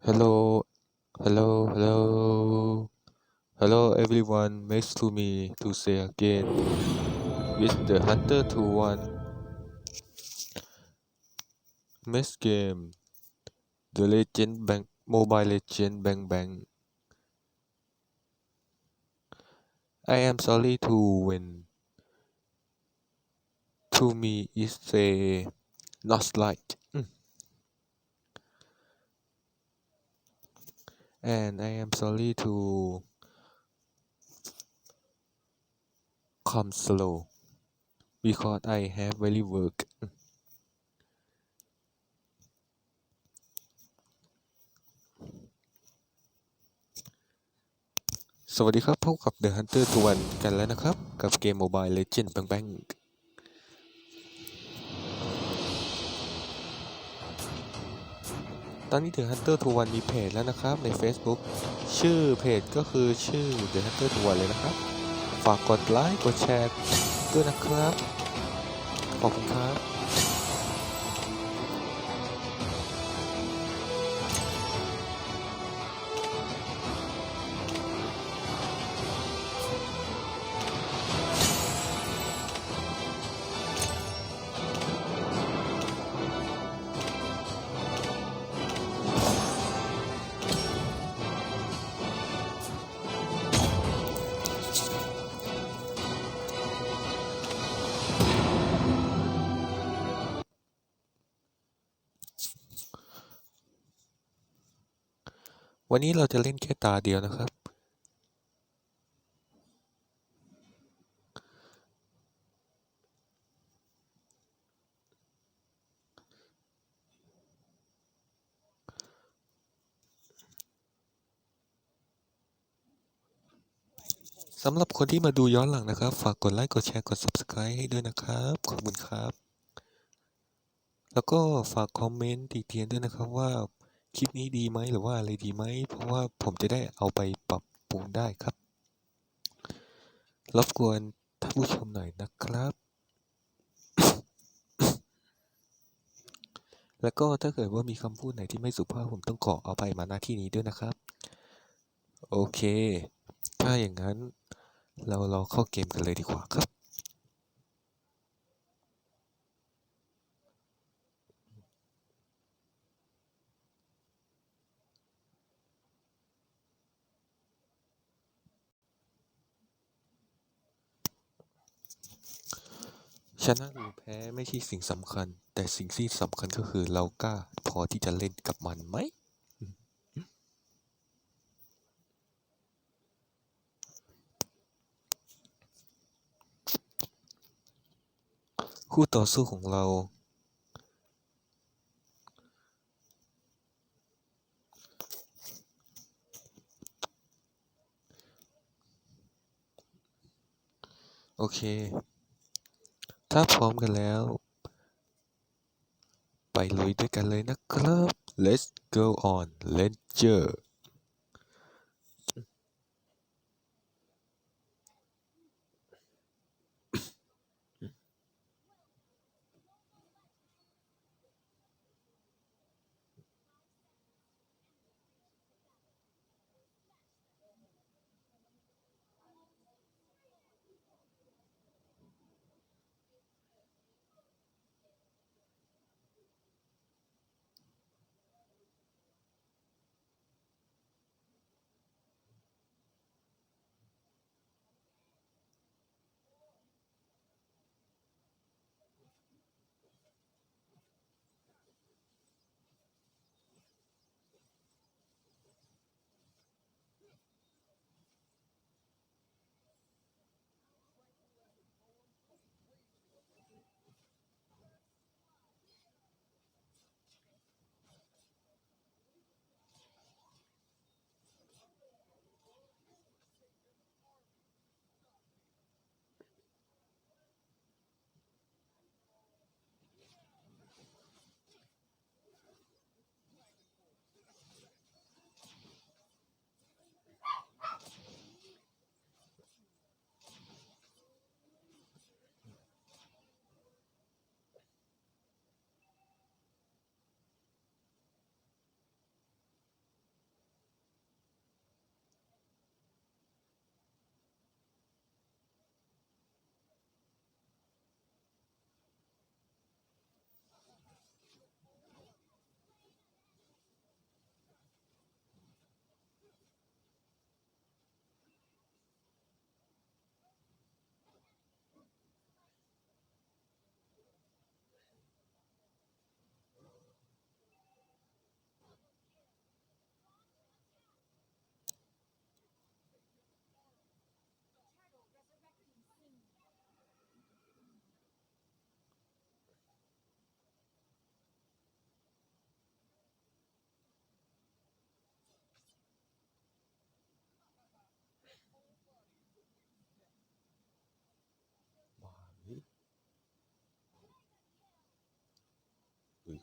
Hello, hello, hello, hello everyone. Nice to me to say again with the Hunter 2-1 Mesh game, The Legend Bang Mobile Legend Bang Bang. I am sorry to win. to me is a not like and I am sorry to come slow because I have very work สวัสดีครับ พบกับ The Hunter ทุกวันกันแล้วนะครับ กับเกม Mobile Legend Bang Bang ตอนนี้ The Hunter ทุกวันมีเพจแล้วนะครับใน Facebook ชื่อเพจก็คือชื่อ The Hunter ทุกวันเลยนะครับ ฝากกดไลค์กดแชร์ด้วยนะครับ ขอบคุณครับ วันนี้เราจะเล่นแค่ตาเดียวนะครับ สำหรับคนที่มาดูย้อนหลังนะครับ ฝากกดไลค์กดแชร์กด Subscribe ให้ด้วยนะครับ ขอบคุณครับ แล้วก็ฝากคอมเมนต์ติเตียนด้วยนะครับว่า คลิปนี้ดีไหมหรือว่าอะไรดีไหมเพราะว่าผมจะได้เอาไปปรับปรุงได้ครับ รบกวนท่านผู้ชมหน่อยนะครับ แล้วก็ถ้าเกิดว่ามีคำพูดไหนที่ไม่สุภาพผมต้องขอเอาไปมาหน้าที่นี้ด้วยนะครับ โอเค ถ้าอย่างนั้นเราเราเข้าเกมกันเลยดีกว่าครับ ชนะหรือแพ้ไม่ใช่สิ่งสำคัญ แต่สิ่งที่สำคัญก็คือเรากล้าพอที่จะเล่นกับมันไหมคู่ต่อสู้ของเรา โอเค ถ้าพร้อมกันแล้ว ไปลุยด้วยกันเลยนะครับ let's go on let's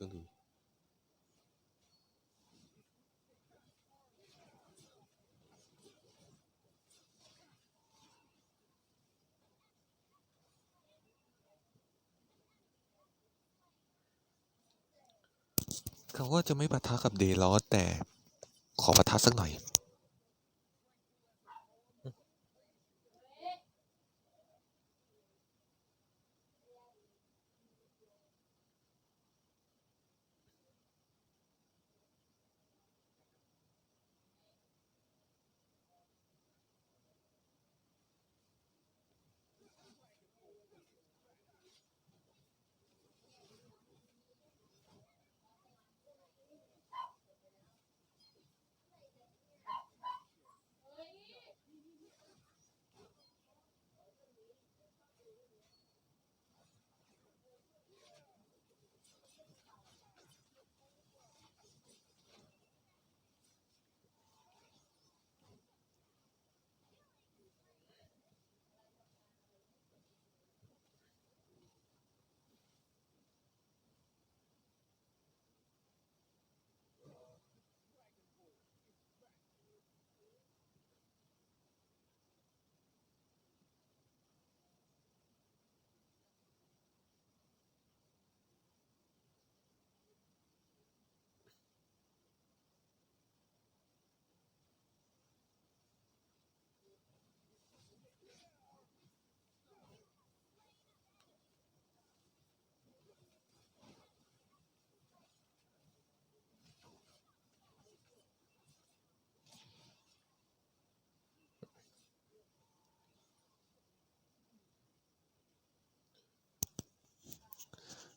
ก็ลุยเขาว่าจะไม่ปะทะกับเดลอสแต่ขอปะทะสักหน่อย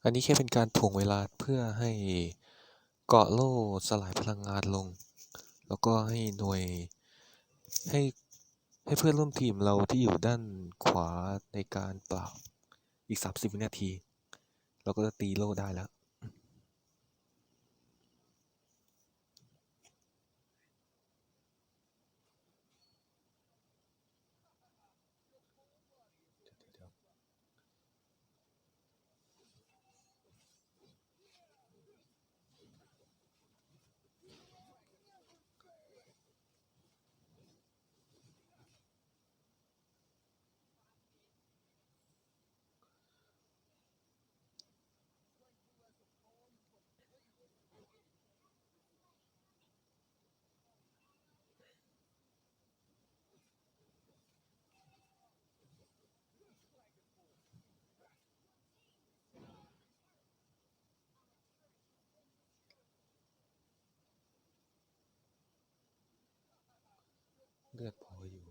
อันนี้แค่เป็นการถ่วงเวลาเพื่อให้เกาะโล่สลายพลังงานลง แล้วก็ให้หน่วยให้ให้เพื่อนร่วมทีมเราที่อยู่ด้านขวาในการเปล่าอีก 30 วินาที เราก็จะตีโล่ได้แล้ว เลือดพออยู่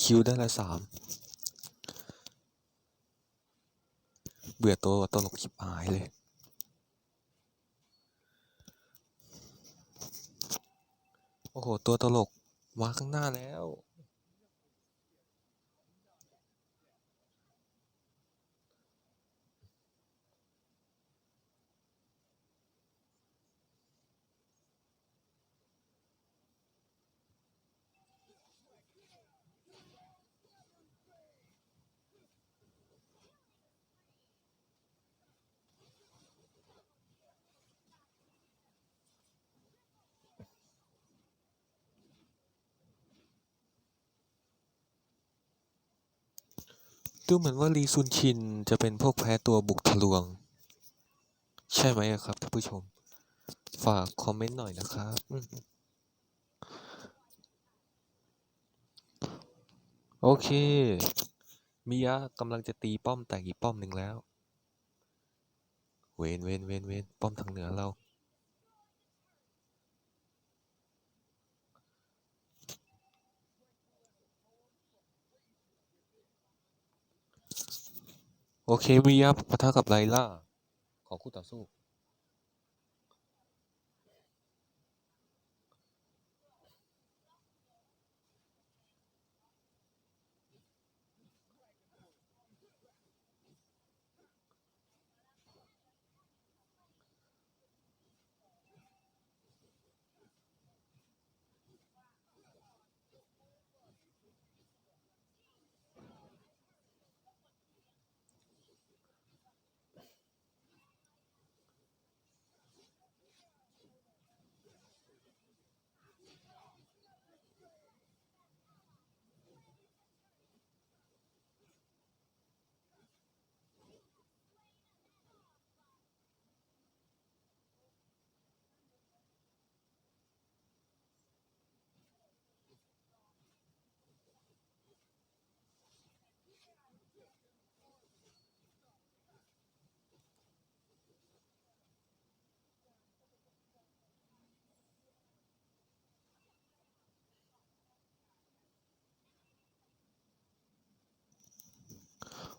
คิวได้ละสาม เบื่อตัวตลกชิบหายเลยโอ้โห ตัวตลกมาข้างหน้าแล้ว ดูเหมือนว่าลีซุนชินจะเป็นพวกแพ้ตัวบุกทะลวง ใช่ไหมครับท่านผู้ชม ฝากคอมเมนต์หน่อยนะครับโอเค มิยะกำลังจะตีป้อมแต่อีกป้อมหนึ่งแล้ว เวนเวนเวนเวนป้อมทางเหนือเรา โอเคมิยาปะทะกับไลล่า ของคู่ต่อสู้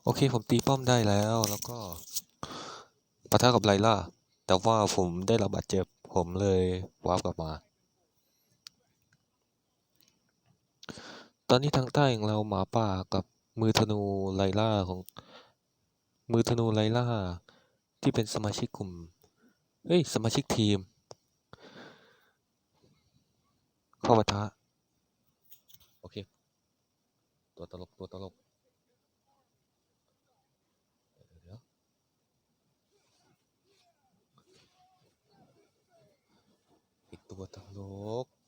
โอเคผมตีป้อมได้แล้วแล้วก็ปะทะกับไลล่า แต่ว่าผมได้รับบาดเจ็บ ผมเลยวาร์ปกลับมา ตอนนี้ทางใต้ของเราหมาป่ากับมือธนูไลล่าของ มือธนูไลล่า ที่เป็นสมาชิกกลุ่มเฮ้ย สมาชิกทีม เข้ามาท้าโอเค ตัวตลก ตัวตลก เดี๋ยวอีก ตัวตลก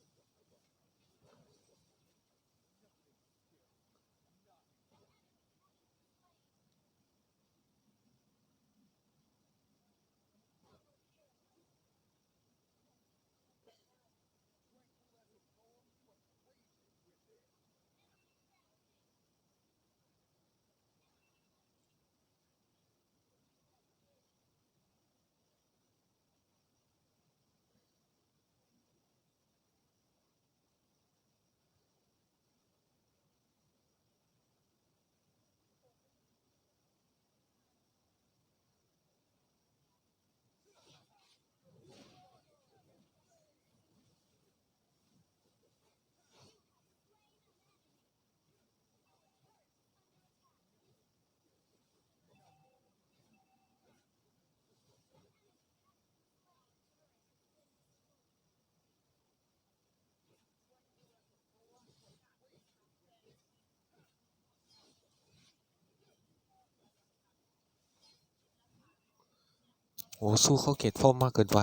โอ้สู้เขาเขตฟ้อมมากเกินไป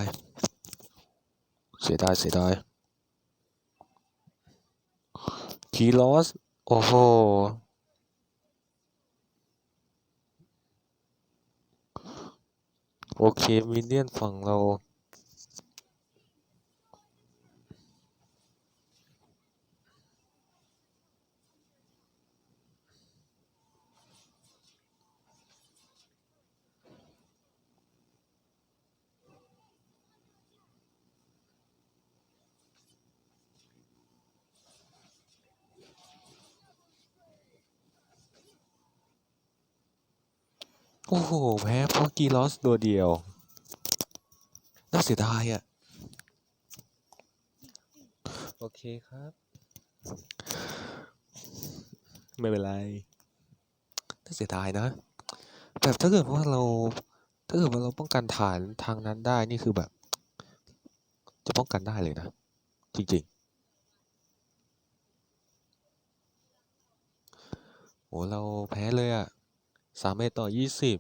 เสียดายเสียดายคีลอส โอ้โห โอเคมินเนี่ยนฝั่งเรา โอ้โห แพ้เพราะกีลอสตัวเดียว น่าเสียดายอะ โอเคครับ ไม่เป็นไร น่าเสียดายนะ แบบถ้าเกิดว่าเรา ถ้าเกิดว่าเราป้องกันฐานทางนั้นได้นี่คือแบบ จะป้องกันได้เลยนะ จริงๆโอ้เราแพ้เลยอะ สามเมตรต่อยี่สิบ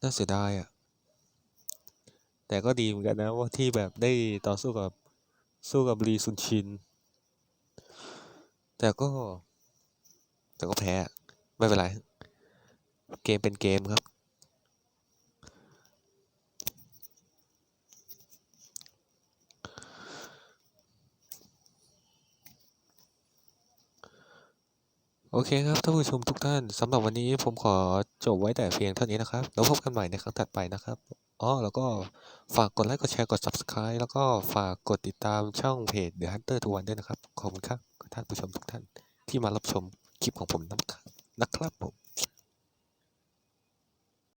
น่าเสียดายอะ แต่ก็ดีเหมือนกันนะว่าที่แบบได้ต่อสู้กับสู้กับรีซุนชิน แต่ก็ แต่ก็แพ้อะไม่เป็นไร เกมเป็นเกมครับ โอเคครับท่านผู้ชมทุกท่านสำหรับวันนี้ผมขอจบไว้แต่เพียงเท่านี้นะครับ แล้วพบกันใหม่ในครั้งถัดไปนะครับอ๋อแล้วก็ฝากกดไลค์กดแชร์กด subscribe แล้วก็ฝากกดติดตามช่องเพจ The Hunter ทุกวันด้วยนะครับ ขอบคุณครับท่านผู้ชมทุกท่านที่มารับชมคลิปของผมนะครับผม